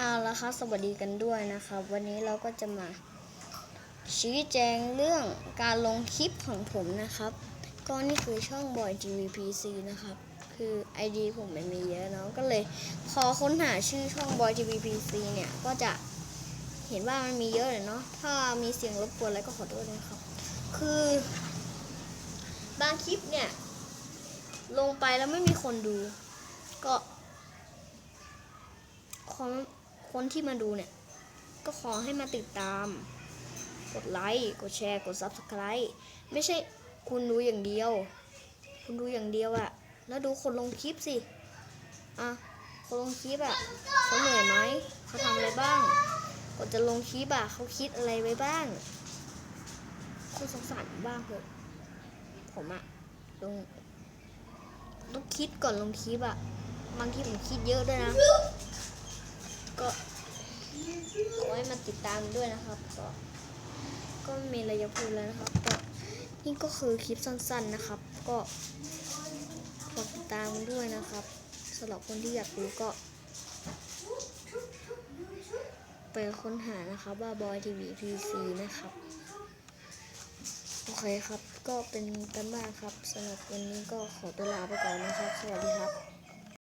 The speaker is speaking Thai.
เอาละครับสวัสดีกันด้วยนะครับ วันนี้เราก็จะมาชี้แจงเรื่องการลงคลิปของผมนะครับ ก็นี่คือช่องบอย GVPC นะครับ คือ ID ผมมันมีเยอะเนาะก็เลยพอค้นหาชื่อช่องบอย GVPC เนี่ยก็จะเห็นว่ามันมีเยอะเลยเนาะถ้ามีเสียงรบกวนอะไรก็ขอโทษนะครับ คือบางคลิปเนี่ย ลงไปแล้วไม่มีคนดู ก็คน คนที่มาดูเนี่ย ก็ขอให้มาติดตาม กดไลค์ กดแชร์ กด Subscribe ไม่ใช่คุณดูอย่างเดียว คุณดูอย่างเดียวอะแล้วดูคนลงคลิปสิ อะ คนลงคลิปอะเขาเหนื่อยไหม เขาทำอะไรบ้าง กดจะลงคลิปอะเขาคิดอะไรไว้บ้างคุณสงสารบ้างเถอะผมอะลงต้องคิดก่อนลงคลิปอะบางทีผมคิดเยอะด้วยนะ ให้มาติดตามด้วยนะครับ ก็ก็มีอะไรจะพูดแล้วนะครับก็นี่ก็คือคลิปสั้นๆนะครับ ก็ฝากติดตามด้วยนะครับสำหรับคนที่อยากรู้ก็ ไปค้นหานะครับว่าบอยทีวีพีซีนะครับโอเคครับ ก็เป็นกันบ้านครับสำหรับวันนี้ก็ขอตัวลาไปก่อนนะครับ สวัสดีครับ